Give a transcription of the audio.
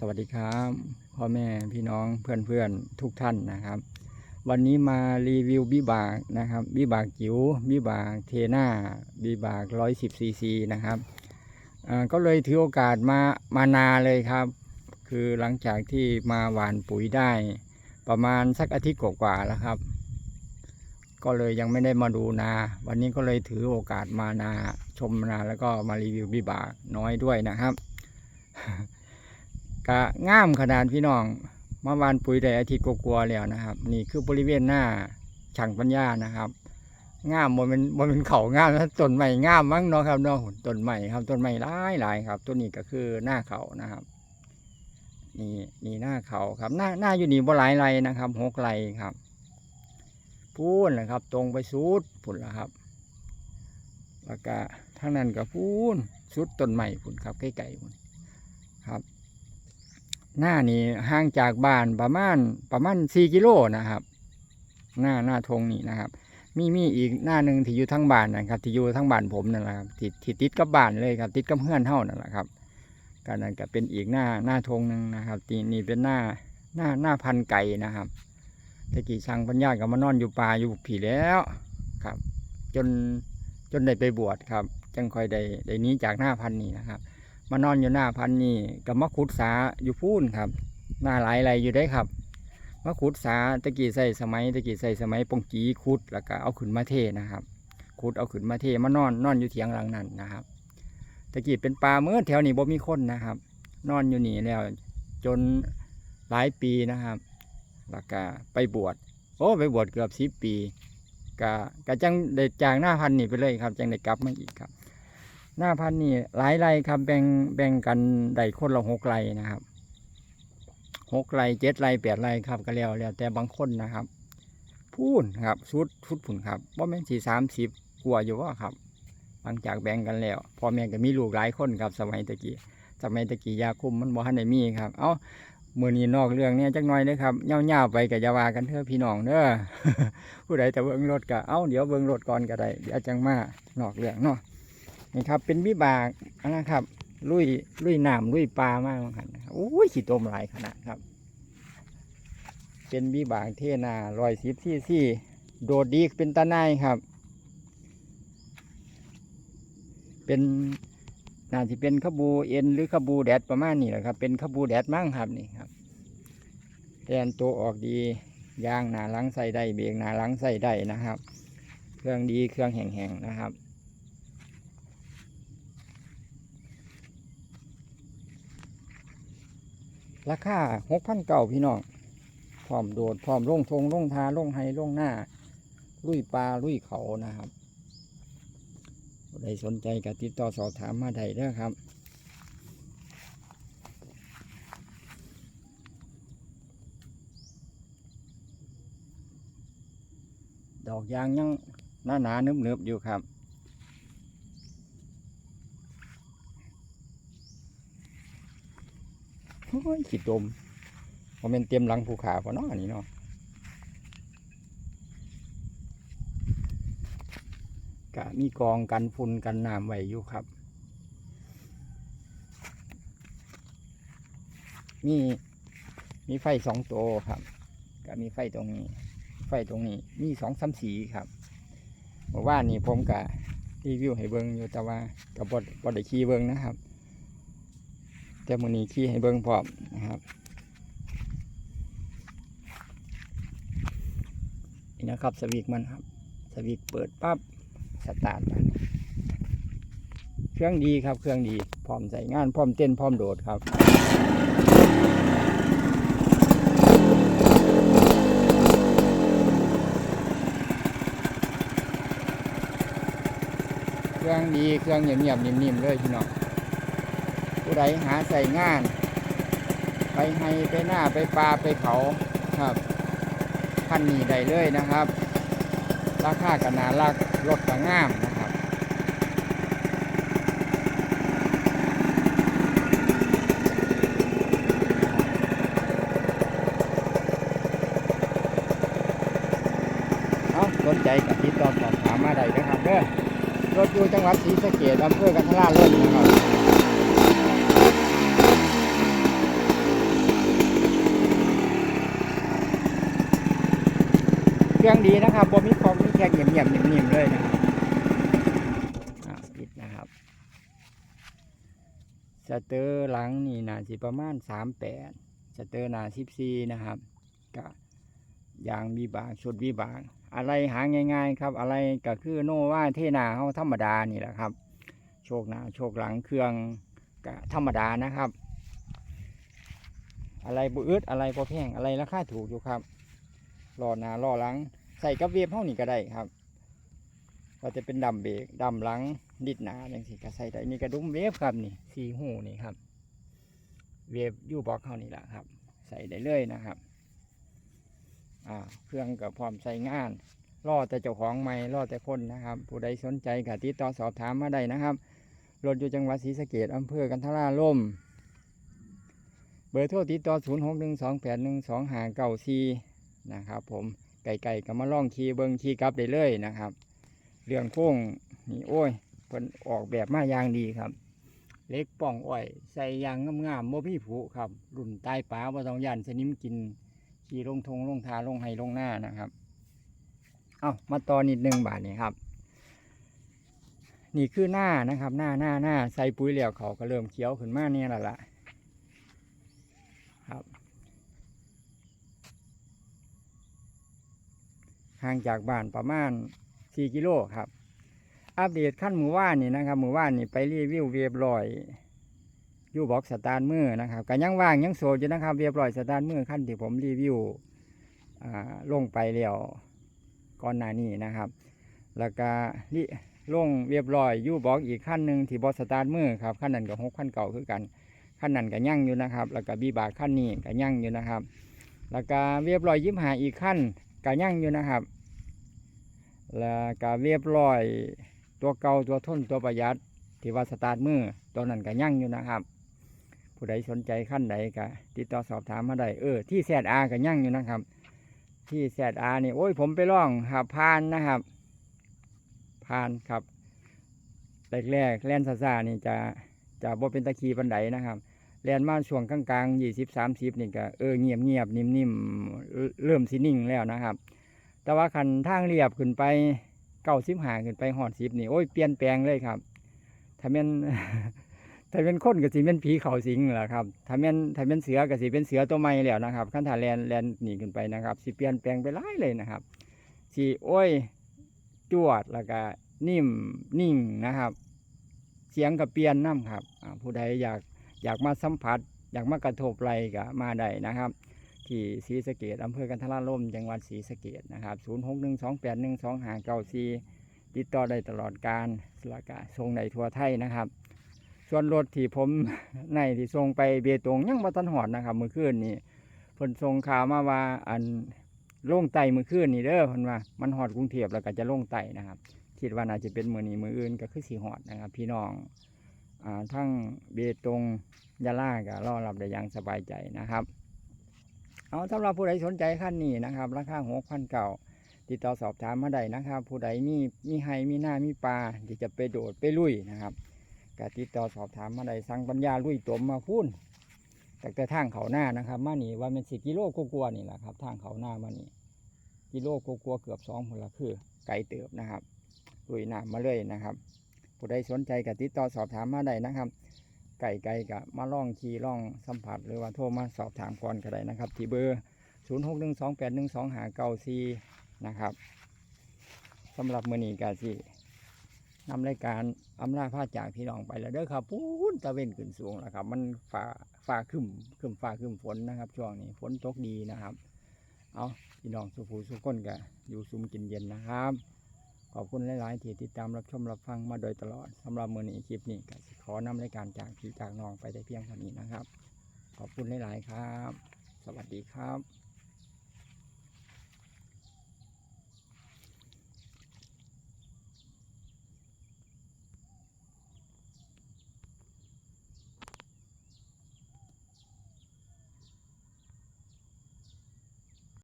สวัสดีครับพ่อแม่พี่น้องเพื่อนเพื่อนๆทุกท่านนะครับ วันนี้มารีวิวบิบากนะครับบิบากจิ๋วบิบากเทน่าบิบากร้อยสิบซีซีนะครับก็เลยถือโอกาสมามานาเลยครับ คือหลังจากที่มาหว่านปุ๋ยได้ ประมาณสักอาทิตย์กว่าๆแล้วครับ ก็เลยยังไม่ได้มาดูนา วันนี้ก็เลยถือโอกาสมานาชมนาแล้วก็มารีวิวบิบากน้อยด้วยนะครับ กะง่ามขนาดพี่น้องมาวานปุ๋ยได้อาทิตย์กว่าๆแล้วนะครับ นี่คือบริเวณหน้าช่างปัญญานะครับง่ามบนเป็นบนเป็นเขาง่ามนะต้นใหม่ง่ามมั้งเนาะครับเนาะต้นใหม่ครับต้นใหม่หลายหลายครับต้นนี้ก็คือหน้าเขานะครับ นี่นี่หน้าเขาครับ หน้าหน้าอยู่นี่บ่หลายไรนะครับหกไรครับพูนนะครับ ตรงไปสุดพุ่นละครับ แล้วก็ทางนั้นก็พูนสุดต้นใหม่พุ่นครับใกล้ๆพุ่นครับ หน้านี่ห่างจากบ้านประมาณประมาณสี่กิโลนะครับ หน้าหน้าธงนี่นะครับ มีมีอีกหน้าหนึ่งที่อยู่ทั้งบ้านนะครับ ที่อยู่ทั้งบ้านผมนั่นแหละครับที่ที่ติดกับบ้านเลยครับ ติดกับเพื่อนเท่านั่นแหละครับการนั้นก็เป็นอีกหน้าหน้าธงหนึ่งนะครับที่นี่เป็นหน้าหน้าหน้าพันไก่นะครับตะกี้ช่างปัญญาก็มานอนอยู่ป่าอยู่ผีแล้วครับ จนจนได้ไปบวชครับ จังค่อยได้ได้นี้จากหน้าพันนี่นะครับ มานอนอยู่หน้าพันนี่กับมะขุดสาอยู่พูนครับ หน้าหลายไรอยู่ได้ครับมะขุดสาตะกี้ใส่สมัยตะกี้ใส่สมัยปงกีขุดแล้วก็เอาขึ้นมาเทนะครับขุดเอาขึ้นมาเทมานอนนอนอยู่เถียงหลังนั้นนะครับตะกี้เป็นปลาเมื่อแถวนี้บ่มีคนนะครับ นอนอยู่นี่แล้วจนหลายปีนะครับแล้วก็ไปบวชโอ้ไปบวชเกือบสิบปีกะกะจังได้จากหน้าพันนี่ไปเลยครับจังได้กลับมาอีกครับ หน้าพันธุ์นี่หลายไรครับแบ่งแบ่งกันได้คนละหกไรนะครับหกไรเจ็ดไรแปดไรครับก็แล้วแล้วแต่บางคนนะครับ พูนครับชุดชุดผุนครับว่าแม่นสี่สามสิบกว่าอยู่ว่าครับหลังจากแบ่งกันแล้วพ่อแม่ก็มีลูกหลายคนครับสมัยตะกี้สมัยตะกี้ยาคุมมันบ่ทันได้มีครับ เอามือนี้นอกเรื่องเนี่ยจักหน่อยเด้อครับเง่าๆไปกับยาวากันเถอะพี่น้องเด้อผู้ใดแต่เบิ่งรถก็เอาเดี๋ยวเบิ่งรถก่อนก็ได้เดี๋ยวจังมานอกเรื่องเนาะ นี่ครับ เป็นวิบากนะครับ ลุยลุยน้ำลุยปลามากครับโอ้ยขี้ตมหลายขนาดครับ เป็นวิบากเทนารอยสิบที่ที่โดดดีเป็นตาในครับ เป็นน่าจะเป็นขบูเอ็นหรือขบูแดดประมาณนี้แหละครับ เป็นขบูแดดมั่งครับนี่ครับแทนตัวออกดียางหนาลังใส่ได้เบรกหนาลังใส่ได้นะครับ เครื่องดีเครื่องแห้งๆนะครับ ราคาหกพันเก่าพี่น้องพร้อมโดดพร้อมลงทงลงทาลงไฮลงหน้า ลุยปลาลุยเขานะครับใครสนใจก็ติดต่อสอบถามมาได้เด้อครับดอกยางยังหนาหนาๆนึบๆอยู่ครับ โอ้ย ขีดดมเพอเป็นเตรียมหลังภูเขาพอเนาะอันนี้เนาะกะมีกองกันฝุ่นกันน้ำไว้อยู่ครับ มีมีไฟสองตัวครับก็มีไฟตรงนี้ ไฟตรงนี้มีสองสามสีครับเมื่านนี้ผมกะรีวิวให้เบิ้งอยู่แต่ว่ากับบดบดได้ขี่เบิ้งนะครับ แต่มือนี้ขี้ให้เบิ้งพร้อมนะครับนี่นะครับสวิกมันครับสวิกเปิดปั๊บสตาร์ทเครื่องดีครับเครื่องดีพร้อมใส่งานพร้อมเต้นพร้อมโดดครับเครื่องดีเครื่องเงียบๆนิ่มๆเลยพี่น้อง ใดหาใส่งาน ไปให้ไปหน้าไปปลาไปเขาครับคันนี้ได้เลยนะครับ ราคากันนารักรถก็งามนะครับเอาสนใจกับติดต่อสอบถามมาได้นะครับเด้อรถอยู่จังหวัดศรีสะเกษอำเภอกันทราล่มนะครับ เครื่องดีนะครับบ่มีของมีแค่เงียบๆนิ่มๆเลยนะครับอ่าปิดนะครับสเตอร์หลังนี่น่าสิประมาณ38สเตอร์หน้า14นะครับก็ยางมีบางชุดวิบาง อะไรหาง่ายๆครับ อะไรก็คือโนว่าเทนาเฮาธรรมดานี่แหละครับ โชคหนาโชคหลังเครื่องก็ธรรมดานะครับ อะไรบุอึดอะไรพอแพงอะไรราคาถูกอยู่ครับ รอหน้ารอหลัง ใส่กับเวฟเท่านี้ก็ได้ครับก็จะเป็นดำเบรกดำหลังดิดหนาอย่างที่ก็ใส่ได้นี่กระดุมเวฟครับนี่สีหูนี่ครับ เวฟยูบ็อกเท่านี้แหละครับ ใส่ได้เลยนะครับอ่าเครื่องก็พร้อมใส่งานรอแต่เจ้าของใหม่รอแต่คนนะครับ ผู้ใดสนใจก็ติดต่อสอบถามมาได้นะครับรถอยู่จังหวัดศรีสะเกดอำเภอกันทราล่ม เบอร์โทรติดต่อ 0 6 1 2 8 1 2 5 9 4 นะครับ ผมไก่ๆก็มาล่องขี่เบิงขี่กลับได้เลยนะครับ เรื่องโค้งนี่โอ้ยเพิ่นออกแบบมาอย่างดีครับ เล็กป่องอ้อย ใส่ยางงามๆบ่พี่ผูครับ รุ่นใต้ป๋าบ่ต้องยันสนิมกิน ขี่ลงทงลงทาลงไห้ลงหน้านะครับ เอามาต่อนิดนึงบาทนี้ครับ นี่คือหน้านะครับ หน้าหน้าหน้าใส่ปุ๋ยเหลวเขาก็เริ่มเขียวขึ้นมาเนี่ยแหละละครับ ห่างจากบ้านประมาณ 4 กิโลครับ อัปเดตขั้นหมู่ว่านนี่นะครับหมู่ว่านนี่ไปรีวิวเวียบลอยยูบ็อกสตาร์มือนะครับก็ยังว่างยังโสดอยู่นะครับเวียบลอยสตาร์มือขั้นที่ผมรีวิวลงไปแล้วก่อนหน้านี้นะครับ แล้วก็ลิลงเวียบลอยยูบ็อกอีกขั้นหนึ่งที่บอสตาร์ทมือครับขั้นนั้นกับหกขั้นเก่าคือกันขั้นนั้นก็ยั่งอยู่นะครับ แล้วก็บีบาขั้นนี้ก็ยั่งอยู่นะครับ แล้วก็เวียบลอยยิ้มหาอีกขั้น ก็ยั่งอยู่นะครับ แล้วก็เรียบร้อย ตัวเก่าตัวทนตัวประหยัด ที่ว่าสตาร์ทมือตัวนั้นก็ยั่งอยู่นะครับ ผู้ใดสนใจขั้นใดก็ติดต่อสอบถามมาได้เออที่แซดอาก็ยั่งอยู่นะครับ ที่แซดอานี่โอ้ยผมไปล่องหาพานนะครับพานครับแรกๆแล่นซาซาๆนี่จะจะบ่เป็นตะคีบันไดนะครับ แลนมาช่วงกลางๆยี่สิบสามสิบนี่ก็เออเงียบเงียบๆนิ่มเริ่มสินิ่งแล้วนะครับ แต่ว่าคันทางเรียบขึ้นไปเก้าสิบหาขึ้นไปหอดสิบนี่โอ้ยเปลี่ยนแปลงเลยครับถ้าแม่นถ้าเป็นคนก็สิเป็นผีเขาสิงแหละครับถ้าแม่นถ้าเป็นเสือก็สิเป็นเสือตัวใหม่แล้วนะครับขั้นถ้าแลนแลนหนีขึ้นไปนะครับสิเปลี่ยนแปลงไปหลายเลยนะครับสิโอ้ยจวดแล้วก็นิ่มนิ่งนะครับ เสียงก็เปลี่ยนน้ำครับผู้ใดอยาก อยากมาสัมผัส อยากมากระทบไหลก็มาได้นะครับ ที่ศรีสะเกดอำเภอกันทราล่มจังหวัดศรีสะเกดนะครับ0 6 1 2 8 1 2 5 9 4ติดต่อได้ตลอดการสลากาส่งในทัวไทยนะครับ ส่วนรถที่ผมในที่ส่งไปเบตงยังบ่ทันหอดนะครับเมื่อคืนนี้เพิ่นส่งข่าวมาว่าอันล่งไตมื่อคืนนี่เด้อเพิ่นว่ามันหอดกรุงเทพแล้วก็จะล่งไตนะครับ คิดว่าน่าจะเป็นมือนี้มืออื่นก็คือสีหอดนะครับ พี่น้อง ทั้งเบตงยะลาก็รอรับได้อย่างสบายใจนะครับ เอาสำหรับผู้ใดสนใจขั้นนี้นะครับ ราคาหกพันเก่าติดต่อสอบถามมาได้นะครับ ผู้ใดมีมีไฮมีหน้ามีปลาที่จะไปโดดไปลุยนะครับก็ติดต่อสอบถามมาได้สั่งปัญญาลุยตมมาพูนแต่แต่ทางเขาหน้านะครับ มานี่ว่าเป็นสิกิโลกกลัวนี่แหละครับ ทางเขาหน้ามานี่กิโลกกลัวเกือบสองผลละคือ ไกลเติบนะครับลุยหน้ำมาเลยนะครับ ผู้ใดสนใจก็ติดต่อสอบถามมาได้นะครับ ไก่ไก่กับมาล่องขี่ล่องสัมผัส หรือว่าโทรมาสอบถามก่อนก็ได้นะครับ ที่เบอร์ 0 6 1 2 8 1 2 5 9 4นะครับสำหรับมือนีกาสินำรายการอำลาพาจากพี่น้องไปแล้วเด้อครับปูนตะเวนขึ้นสูงแล้วครับ มันฝ่าฝ่าขึ้นขึ้นฝ่าขึ้นฝนนะครับ ช่วงนี้ฝนตกดีนะครับ เอาพี่น้องสุภูสุกคนกันอยู่ซุมกินเย็นนะครับ ขอบคุณหลาย ๆ ที่ติดตามรับชมรับฟังมาโดยตลอดสำหรับมือนี้คลิปนี้ก็ขอนำรายการจากพี่จากน้องไปได้เพียงเท่านี้นะครับ ขอบคุณหลาย ๆ ครับ สวัสดีครับ